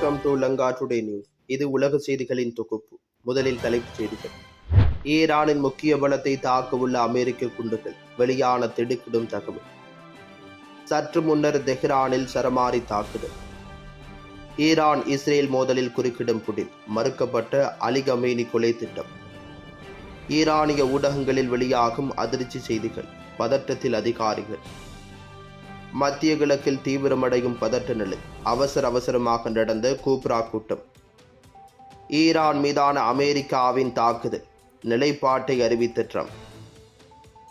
Welcome to Lanka today news இது உலக செய்திகளின் தொகுப்பு. முதலில் தலைப்புச் செய்திகள். ஈரானின் முக்கிய பலத்தை தாக்க உள்ள அமெரிக்க குண்டுகள். வெளியான திடுக்கிடும் தகவல். சற்று முன்னர் தெஹ்ரானில் சரமாரி தாக்குதல். ஈரான் இஸ்ரேல் மோதலில் குறுக்கிடும் புடின். மறுக்கப்பட்ட அலி கமேனி கொலை திட்டம். ஈரானிய ஊடகங்களில் வெளியாகும் அதிர்ச்சி செய்திகள். பதற்றத்தில் அதிகாரிகள். மத்திய கிழக்கில் தீவிரமடையும் பதட்ட நிலை. அவசர அவசரமாக நடந்த கூப்ரா கூட்டம். ஈரான் மீதான அமெரிக்காவின் தாக்குதல். நிலைப்பாட்டை அறிவித்த ட்ரம்ப்.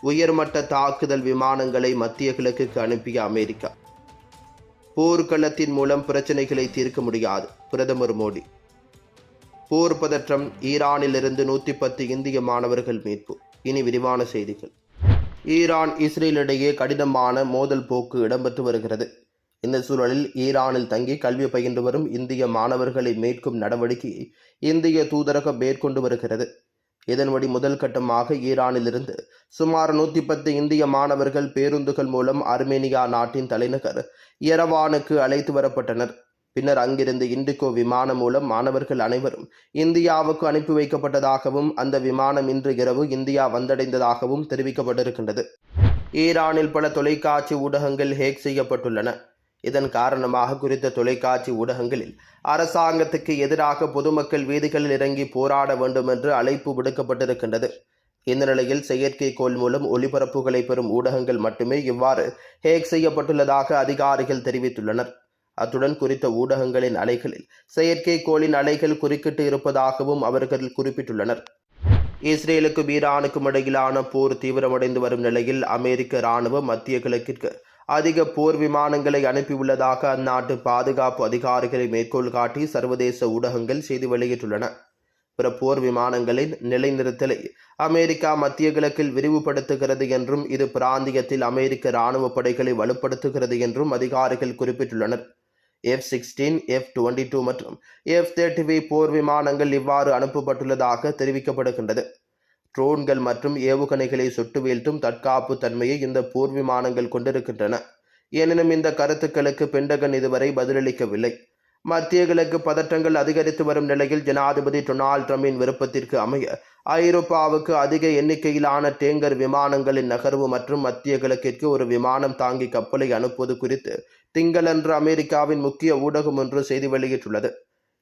உயர்மட்ட தாக்குதல் விமானங்களை மத்திய கிழக்குக்கு அனுப்பிய அமெரிக்கா. போர்க்களத்தின் மூலம் பிரச்சனைகளை தீர்க்க முடியாது பிரதமர் மோடி. போர் பதற்றம் ஈரானிலிருந்து நூற்றி பத்து இந்திய மாணவர்கள் மீட்பு. இனி விரிவான செய்திகள். ஈரான் இஸ்ரேல் இடையே கடினமான மோதல் போக்கு இடம்பெற்று வருகிறது. இந்த சூழலில் ஈரானில் தங்கி கல்வி பயின்று வரும் இந்திய மாணவர்களை மீட்கும் நடவடிக்கையை இந்திய தூதரகம் மேற்கொண்டு வருகிறது. இதன்படி முதல் கட்டமாக ஈரானிலிருந்து சுமார் நூற்றி பத்து இந்திய மாணவர்கள் பேருந்துகள் மூலம் அர்மேனியா நாட்டின் தலைநகர் எரவானுக்கு அழைத்து வரப்பட்டனர். பின்னர் அங்கிருந்து இண்டிகோ விமானம் மூலம் மாணவர்கள் அனைவரும் இந்தியாவுக்கு அனுப்பி வைக்கப்பட்டதாகவும் அந்த விமானம் இன்று இரவு இந்தியா வந்தடைந்ததாகவும் தெரிவிக்கப்பட்டிருக்கின்றது. ஈரானில் பல தொலைக்காட்சி ஊடகங்கள் ஹேக் செய்யப்பட்டுள்ளன. இதன் காரணமாக குறித்த தொலைக்காட்சி ஊடகங்களில் அரசாங்கத்துக்கு எதிராக பொதுமக்கள் வீதிகளில் இறங்கி போராட வேண்டும் என்று அழைப்பு விடுக்கப்பட்டிருக்கின்றது. இந்த நிலையில் செயற்கைக்கோள் மூலம் ஒளிபரப்புகளை பெறும் ஊடகங்கள் மட்டுமே இவ்வாறு ஹேக் செய்யப்பட்டுள்ளதாக அதிகாரிகள் தெரிவித்துள்ளனர். அத்துடன் குறித்த ஊடகங்களின் அலைகளில் செயற்கைக்கோளின் அலைகள் குறுக்கிட்டு இருப்பதாகவும் அவர்கள் குறிப்பிட்டுள்ளனர். இஸ்ரேலுக்கும் ஈரானுக்கும் இடையிலான போர் தீவிரமடைந்து வரும் நிலையில் அமெரிக்க இராணுவம் மத்திய கிழக்கிற்கு அதிக போர் விமானங்களை அனுப்பியுள்ளதாக அந்நாட்டு பாதுகாப்பு அதிகாரிகளை மேற்கோள் காட்டி சர்வதேச ஊடகங்கள் செய்தி வெளியிட்டுள்ளன. பிற போர் விமானங்களின் நிலைநிறுத்தலை அமெரிக்கா மத்திய கிழக்கில் விரிவுபடுத்துகிறது என்றும் இது பிராந்தியத்தில் அமெரிக்க இராணுவ படைகளை வலுப்படுத்துகிறது என்றும் அதிகாரிகள் குறிப்பிட்டுள்ளனர். F sixteen F twenty two மற்றும் எஃப் தேர்ட்டி போர் விமானங்கள் இவ்வாறு அனுப்பப்பட்டுள்ளதாக தெரிவிக்கப்படுகின்றது. ட்ரோன்கள் மற்றும் ஏவுகணைகளை சுட்டு வீழ்த்தும் தற்காப்பு தன்மையை இந்த போர் விமானங்கள் கொண்டிருக்கின்றன. எனினும் இந்த கருத்துக்களுக்கு பெண்டகன் இதுவரை பதிலளிக்கவில்லை. மத்திய கிழக்கு பதற்றங்கள் அதிகரித்து வரும் நிலையில் ஜனாதிபதி டொனால்ட் ட்ரம்பின் விருப்பத்திற்கு அமைய ஐரோப்பாவுக்கு அதிக எண்ணிக்கையிலான டேங்கர் விமானங்களின் நகர்வு மற்றும் மத்திய கிழக்கிற்கு ஒரு விமானம் தாங்கி கப்பலை அனுப்புவது குறித்து திங்களன்று அமெரிக்காவின் முக்கிய ஊடகம் ஒன்று செய்தி வெளியிட்டுள்ளது.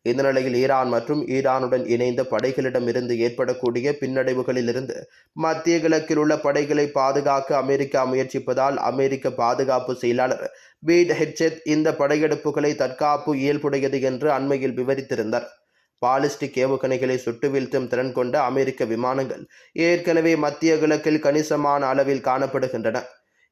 இந்த நிலையில் ஈரான் மற்றும் ஈரானுடன் இணைந்த படைகளிடமிருந்து ஏற்படக்கூடிய பின்னடைவுகளிலிருந்து மத்திய கிழக்கில் உள்ள படைகளை பாதுகாக்க அமெரிக்கா முயற்சிப்பதால் அமெரிக்க பாதுகாப்பு செயலாளர் பீட் ஹெட்செட் இந்த படையெடுப்புகளை தற்காப்பு இயல்புடையது என்று அண்மையில் விவரித்திருந்தார். பாலிஸ்டிக் ஏவுகணைகளை சுட்டு வீழ்த்தும் திறன் கொண்ட அமெரிக்க விமானங்கள் ஏற்கனவே மத்திய கிழக்கில் கணிசமான அளவில் காணப்படுகின்றன.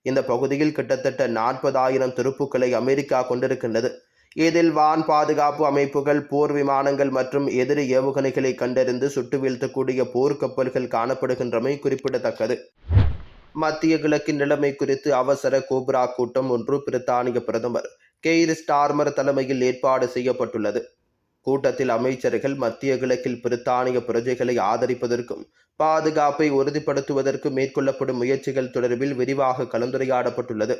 இந்த பகுதியில் கிட்டத்தட்ட நாற்பதாயிரம் துருப்புக்களை அமெரிக்கா கொண்டிருக்கின்றது. இதில் வான் பாதுகாப்பு அமைப்புகள் போர் விமானங்கள் மற்றும் எதிரி ஏவுகணைகளை கண்டறிந்து சுட்டு வீழ்த்தக்கூடிய போர்க்கப்பல்கள் காணப்படுகின்றமை குறிப்பிடத்தக்கது. மத்திய கிழக்கின் நிலைமை குறித்து அவசர கோப்ரா கூட்டம் ஒன்று பிரித்தானிய பிரதமர் கெய்ர் ஸ்டார்மர் தலைமையில் ஏற்பாடு செய்யப்பட்டுள்ளது. கூட்டத்தில் அமைச்சர்கள் மத்திய கிழக்கில் பிரித்தானிய பிரஜைகளை ஆதரிப்பதற்கும் பாதுகாப்பை உறுதிப்படுத்துவதற்கும் மேற்கொள்ளப்படும் முயற்சிகள் தொடர்பில் விரிவாக கலந்துரையாடப்பட்டுள்ளது.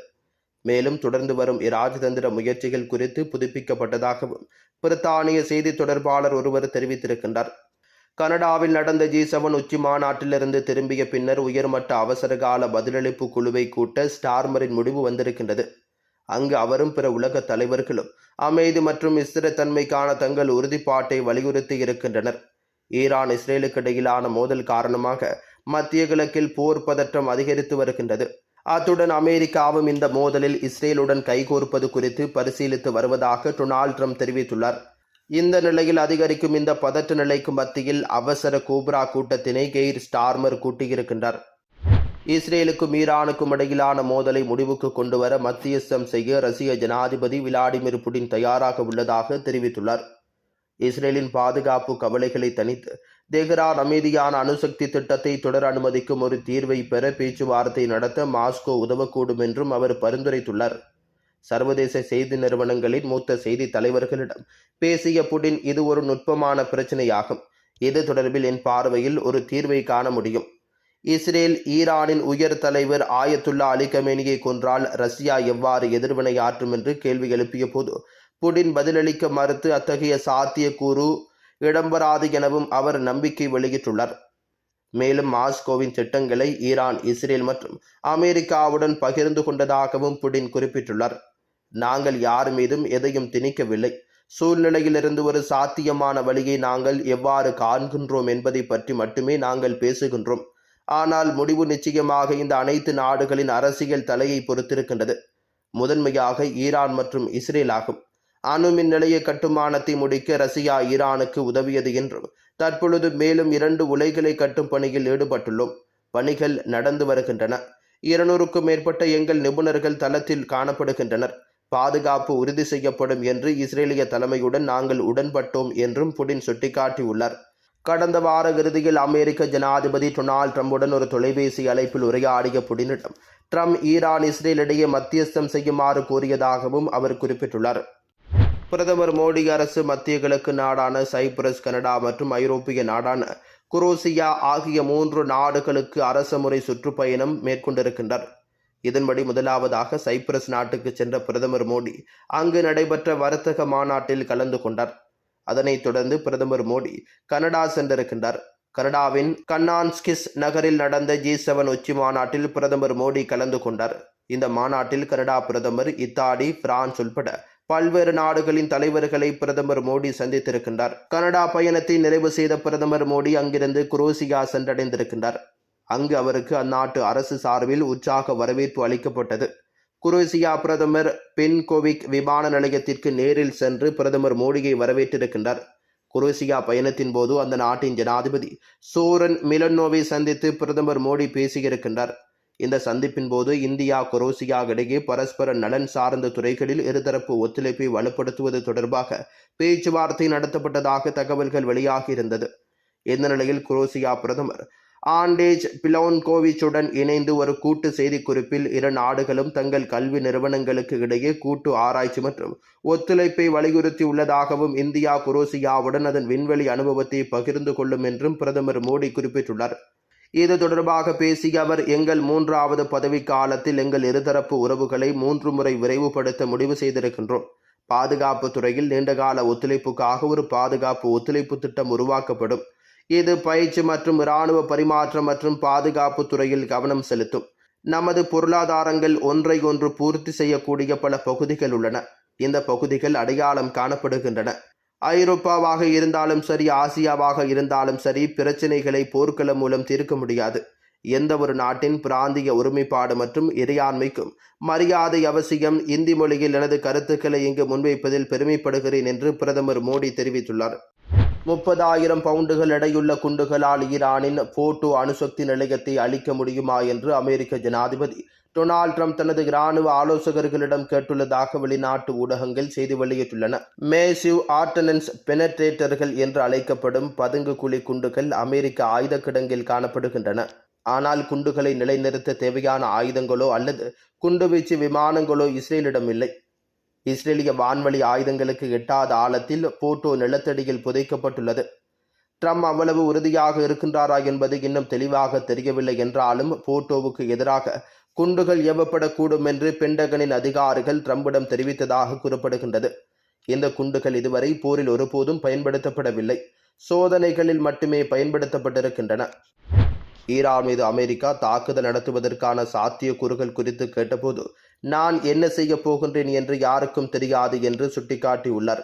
மேலும் தொடர்ந்து வரும் இராஜதந்திர முயற்சிகள் குறித்து புதுப்பிக்கப்பட்டதாகவும் பிரித்தானிய செய்தி தொடர்பாளர் ஒருவர் தெரிவித்திருக்கின்றார். கனடாவில் நடந்த ஜி செவன் உச்சி மாநாட்டிலிருந்து திரும்பிய பின்னர் உயர்மட்ட அவசரகால பதிலளிப்பு குழுவை கூட்ட ஸ்டார்மரின் முடிவு வந்திருக்கின்றது. அங்கு அவரும் பிற உலக தலைவர்களும் அமைதி மற்றும் ஸ்திரத்தன்மைக்கான தங்கள் உறுதிப்பாட்டை வலியுறுத்தி இருக்கின்றனர். ஈரான் இஸ்ரேலுக்கு இடையிலான மோதல் காரணமாக மத்திய கிழக்கில் போர் பதற்றம் அதிகரித்து வருகின்றது. அத்துடன் அமெரிக்காவும் இந்த மோதலில் இஸ்ரேலுடன் கைகோர்ப்பது குறித்து பரிசீலித்து வருவதாக டொனால்ட் ட்ரம்ப் தெரிவித்துள்ளார். இந்த நிலையில் அதிகரிக்கும் இந்த பதற்ற நிலைக்கு மத்தியில் அவசர கோப்ரா கூட்டத்தினை கெய்ர் ஸ்டார்மர் கூட்டியிருக்கின்றார். இஸ்ரேலுக்கும் ஈரானுக்கும் இடையிலான மோதலை முடிவுக்கு கொண்டுவர மத்தியஸ்தம் செய்ய ரஷ்ய ஜனாதிபதி விளாடிமிர் புடின் தயாராக உள்ளதாக தெரிவித்துள்ளார். இஸ்ரேலின் பாதுகாப்பு கவலைகளை தனித்து தெஹ்ரான் அமைதியான அணுசக்தி திட்டத்தை தொடர அனுமதிக்கும் ஒரு தீர்வை பெற பேச்சுவார்த்தை நடத்த மாஸ்கோ உதவக்கூடும் என்றும் அவர் பரிந்துரைத்துள்ளார். சர்வதேச செய்தி நிறுவனங்களின் மூத்த செய்தி தலைவர்களிடம் பேசிய புடின் இது ஒரு நுட்பமான பிரச்சனையாகும். இது தொடர்பில் என் பார்வையில் ஒரு தீர்வை காண முடியும். இஸ்ரேல் ஈரானின் உயர் தலைவர் ஆயத்துல்லா அலி கமேனியை கொன்றால் ரஷ்யா எவ்வாறு எதிர்வினையாற்றும் என்று கேள்வி எழுப்பிய போது புடின் பதிலளிக்க மறுத்து அத்தகைய சாத்தியக்கூறு இடம்பெறாது எனவும் அவர் நம்பிக்கை வெளியிட்டுள்ளார். மேலும் மாஸ்கோவின் திட்டங்களை ஈரான் இஸ்ரேல் மற்றும் அமெரிக்காவுடன் பகிர்ந்து கொண்டதாகவும் புடின் குறிப்பிட்டுள்ளார். நாங்கள் யார் மீதும் எதையும் திணிக்கவில்லை. சூழ்நிலையிலிருந்து ஒரு சாத்தியமான வழியை நாங்கள் எவ்வாறு காண்கின்றோம் என்பதை பற்றி மட்டுமே நாங்கள் பேசுகின்றோம். ஆனால் முடிவு நிச்சயமாக இந்த அனைத்து நாடுகளின் அரசியல் தலையை பொறுத்திருக்கின்றது. முதன்மையாக ஈரான் மற்றும் இஸ்ரேல் ஆகும். அணுமின் நிலைய கட்டுமானத்தை முடிக்க ரஷ்யா ஈரானுக்கு உதவியது என்றும் தற்பொழுது மேலும் இரண்டு உலைகளை கட்டும் பணியில் ஈடுபட்டுள்ளோம். பணிகள் நடந்து வருகின்றன. இருநூறுக்கும் மேற்பட்ட எங்கள் நிபுணர்கள் தளத்தில் காணப்படுகின்றனர். பாதுகாப்பு உறுதி செய்யப்படும் என்று இஸ்ரேலிய தலைமையுடன் நாங்கள் உடன்பட்டோம் என்றும் புடின் சுட்டிக்காட்டியுள்ளார். கடந்த வார இறுதியில் அமெரிக்க ஜனாதிபதி டொனால்ட் ட்ரம்புடன் ஒரு தொலைபேசி அழைப்பில் உரையாடிய புடினிடம் ட்ரம்ப் ஈரான் இஸ்ரேல் இடையே மத்தியஸ்தம் செய்யுமாறு கூறியதாகவும் அவர் குறிப்பிட்டுள்ளார். பிரதமர் மோடி அரசு மத்திய கிழக்கு நாடான சைப்ரஸ் கனடா மற்றும் ஐரோப்பிய நாடான குரோசியா ஆகிய மூன்று நாடுகளுக்கு அரசுமுறை சுற்றுப்பயணம் மேற்கொண்டிருக்கின்றார் இதன்படி முதலாவதாக சைப்ரஸ் நாட்டுக்கு சென்ற பிரதமர் மோடி அங்கு நடைபெற்ற வர்த்தக மாநாட்டில் கலந்து கொண்டார். அதனைத் தொடர்ந்து பிரதமர் மோடி கனடா சென்றிருக்கின்றார். கனடாவின் கன்னான்ஸ்கிஸ் நகரில் நடந்த ஜி செவன் உச்சி மாநாட்டில் பிரதமர் மோடி கலந்து கொண்டார். இந்த மாநாட்டில் கனடா பிரதமர் இத்தாலி பிரான்ஸ் உள்பட பல்வேறு நாடுகளின் தலைவர்களை பிரதமர் மோடி சந்தித்திருக்கின்றார். கனடா பயணத்தை நிறைவு செய்த பிரதமர் மோடி அங்கிருந்து குரோசியா சென்றடைந்திருக்கின்றார். அங்கு அவருக்கு அந்நாட்டு அரசு சார்பில் உற்சாக வரவேற்பு அளிக்கப்பட்டது. குரோசியா பிரதமர் பென்கோவிக் விமான நிலையத்திற்கு நேரில் சென்று பிரதமர் மோடியை வரவேற்றிருக்கின்றார். குரோசியா பயணத்தின் போது அந்த நாட்டின் ஜனாதிபதி சோரன் மிலனோவை சந்தித்து பிரதமர் மோடி பேசியிருக்கின்றார். இந்த சந்திப்பின் போது இந்தியா குரோசியா இடையே பரஸ்பர நலன் சார்ந்த துறைகளில் இருதரப்பு ஒத்துழைப்பை வலுப்படுத்துவது தொடர்பாக பேச்சுவார்த்தை நடத்தப்பட்டதாக தகவல்கள் வெளியாகியிருந்தது இந்த நிலையில் குரோசியா பிரதமர் ஆண்டேஜ் பிலோன்கோவிச்சுடன் இணைந்து ஒரு கூட்டு செய்திக்குறிப்பில் இரு நாடுகளும் தங்கள் கல்வி நிறுவனங்களுக்கு இடையே கூட்டு ஆராய்ச்சி மற்றும் ஒத்துழைப்பை வலியுறுத்தி உள்ளதாகவும் இந்தியா குரோசியாவுடன் அதன் விண்வெளி அனுபவத்தை பகிர்ந்து கொள்ளும் என்றும் பிரதமர் மோடி குறிப்பிட்டுள்ளார். இது தொடர்பாக பேசிய அவர் எங்கள் மூன்றாவது பதவி காலத்தில் எங்கள் இருதரப்பு உறவுகளை மூன்று முறை விரைவுபடுத்த முடிவு செய்திருக்கின்றோம். பாதுகாப்பு துறையில் நீண்டகால ஒத்துழைப்புக்காக ஒரு பாதுகாப்பு ஒத்துழைப்பு திட்டம் உருவாக்கப்படும். இது பயிற்சி மற்றும் இராணுவ பரிமாற்றம் மற்றும் பாதுகாப்பு துறையில் கவனம் செலுத்தும். நமது பொருளாதாரங்கள் ஒன்றை ஒன்று பூர்த்தி செய்யக்கூடிய பல பகுதிகள் உள்ளன. இந்த பகுதிகள் அடையாளம் காணப்படுகின்றன. ஐரோப்பாவாக இருந்தாலும் சரி ஆசியாவாக இருந்தாலும் சரி பிரச்சனைகளை போர்க்களம் மூலம் தீர்க்க முடியாது. எந்த ஒரு நாட்டின் பிராந்திய ஒருமைப்பாடு மற்றும் இறையாண்மைக்கும் மரியாதை அவசியம். இந்தி மொழியில் எனது கருத்துக்களை இங்கு முன்வைப்பதில் பெருமைப்படுகிறேன் என்று பிரதமர் மோடி தெரிவித்துள்ளார். முப்பதாயிரம் பவுண்டுகள் எடையுள்ள குண்டுகளால் ஈரானின் போட்டோ அணுசக்தி நிலையத்தை அழிக்க முடியுமா என்று அமெரிக்க ஜனாதிபதி டொனால்ட் ட்ரம்ப் தனது இராணுவ ஆலோசகர்களிடம் கேட்டுள்ளதாக வெளிநாட்டு ஊடகங்கள் செய்தி வெளியிட்டுள்ளன. மேசிவ் ஆர்டனன்ஸ் பெனட்ரேட்டர்கள் என்று அழைக்கப்படும் பதுங்கு குழி குண்டுகள் அமெரிக்க ஆயுத கிடங்கில் காணப்படுகின்றன. ஆனால் குண்டுகளை நிலைநிறுத்த தேவையான ஆயுதங்களோ அல்லது குண்டுவீச்சு விமானங்களோ இஸ்ரேலிடம் இல்லை. இஸ்ரேலிய வான்வழி ஆயுதங்களுக்கு எட்டாத ஆழத்தில் போட்டோ நிலத்தடியில் புதைக்கப்பட்டுள்ளது. ட்ரம்ப் அவ்வளவு உறுதியாக இருக்கின்றாரா என்பது இன்னும் தெளிவாக தெரியவில்லை என்றாலும் போட்டோவுக்கு எதிராக குண்டுகள் ஏவப்படக்கூடும் என்று பென்டகனின் அதிகாரிகள் ட்ரம்பிடம் தெரிவித்ததாக கூறப்படுகின்றது. இந்த குண்டுகள் இதுவரை போரில் ஒருபோதும் பயன்படுத்தப்படவில்லை. சோதனைகளில் மட்டுமே பயன்படுத்தப்பட்டிருக்கின்றன. ஈரான் மீது அமெரிக்கா தாக்குதல் நடத்துவதற்கான சாத்தியக்கூறுகள் குறித்து கேட்டபோது நான் என்ன செய்ய போகின்றேன் என்று யாருக்கும் தெரியாது என்று சுட்டிக்காட்டியுள்ளார்.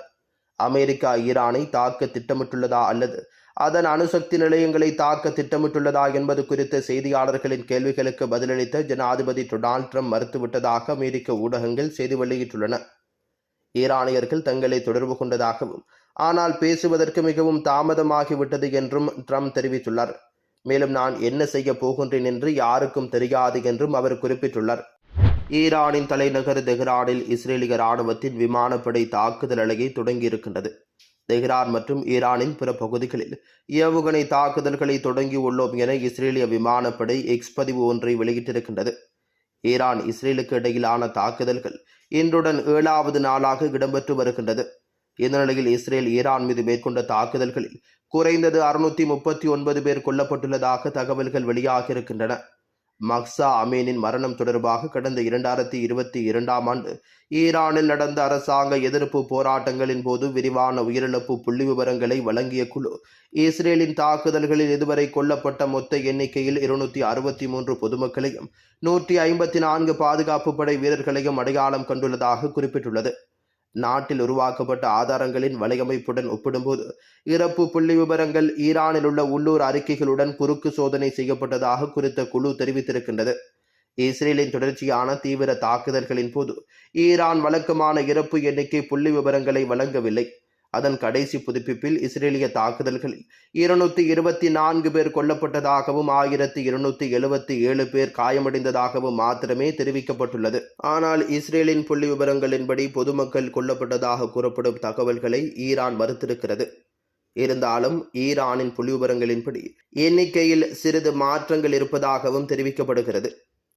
அமெரிக்கா ஈரானை தாக்க திட்டமிட்டுள்ளதா அல்லது அதன் அணுசக்தி நிலையங்களை தாக்க திட்டமிட்டுள்ளதா என்பது குறித்த செய்தியாளர்களின் கேள்விகளுக்கு பதிலளித்த ஜனாதிபதி டொனால்ட் ட்ரம்ப் மறுத்துவிட்டதாக அமெரிக்க ஊடகங்கள் செய்தி வெளியிட்டுள்ளன. ஈரானியர்கள் தங்களை தொடர்பு கொண்டதாகவும் ஆனால் பேசுவதற்கு மிகவும் தாமதமாகிவிட்டது என்றும் ட்ரம்ப் தெரிவித்துள்ளார். மேலும் நான் என்ன செய்ய போகின்றேன் என்று யாருக்கும் தெரியாது என்றும் அவர் குறிப்பிட்டுள்ளார். ஈரானின் தலைநகர் தெஹ்ரானில் இஸ்ரேலிய ராணுவத்தின் விமானப்படை தாக்குதல் அலையை தொடங்கியிருக்கின்றது. தெஹ்ரான் மற்றும் ஈரானின் பிற பகுதிகளில் ஏவுகணை தாக்குதல்களை தொடங்கியுள்ளோம் என இஸ்ரேலிய விமானப்படை எக்ஸ் பதிவு ஒன்றை வெளியிட்டிருக்கின்றது. ஈரான் இஸ்ரேலுக்கு இடையிலான தாக்குதல்கள் இன்றுடன் ஏழாவது நாளாக இடம்பெற்று வருகின்றது. இந்த நிலையில் இஸ்ரேல் ஈரான் மீது மேற்கொண்ட தாக்குதல்களில் குறைந்தது அறுநூத்தி முப்பத்தி ஒன்பது பேர் கொல்லப்பட்டுள்ளதாக தகவல்கள் வெளியாகியிருக்கின்றன. மக்சா அமீனின் மரணம் தொடர்பாக கடந்த இரண்டாயிரத்தி இருபத்தி இரண்டாம் ஆண்டு ஈரானில் நடந்த அரசாங்க எதிர்ப்பு போராட்டங்களின் போது விரிவான உயிரிழப்பு புள்ளி விவரங்களை வழங்கிய குழு இஸ்ரேலின் தாக்குதல்களில் இதுவரை கொல்லப்பட்ட மொத்த எண்ணிக்கையில் இருநூற்றி அறுபத்தி மூன்று பொதுமக்களையும் நூற்றி ஐம்பத்தி நான்கு பாதுகாப்பு படை வீரர்களையும் அடையாளம் கண்டுள்ளதாக குறிப்பிட்டுள்ளது. நாட்டில் உருவாக்கப்பட்ட ஆதாரங்களின் வலையமைப்புடன் ஒப்பிடும்போது இறப்பு புள்ளி விவரங்கள் ஈரானில் உள்ள உள்ளூர் அறிக்கைகளுடன் குறுக்கு சோதனை செய்யப்பட்டதாக குறித்த குழு தெரிவித்திருக்கின்றது. இஸ்ரேலின் தொடர்ச்சியான தீவிர தாக்குதல்களின் போது ஈரான் வழக்கமான இறப்பு எண்ணிக்கை புள்ளி விவரங்களை வழங்கவில்லை. அதன் கடைசி புதுப்பிப்பில் இஸ்ரேலிய தாக்குதல்களில் இருநூத்தி இருபத்தி நான்கு பேர் கொல்லப்பட்டதாகவும் ஆயிரத்தி இருநூத்தி எழுபத்தி ஏழு பேர் காயமடைந்ததாகவும் மாத்திரமே தெரிவிக்கப்பட்டுள்ளது. ஆனால் இஸ்ரேலின் புள்ளி விவரங்களின்படி பொதுமக்கள் கொல்லப்பட்டதாக கூறப்படும் தகவல்களை ஈரான் மறுத்திருக்கிறது. இருந்தாலும் ஈரானின் புள்ளி விவரங்களின்படி எண்ணிக்கையில் சிறிது மாற்றங்கள் இருப்பதாகவும் தெரிவிக்கப்படுகிறது.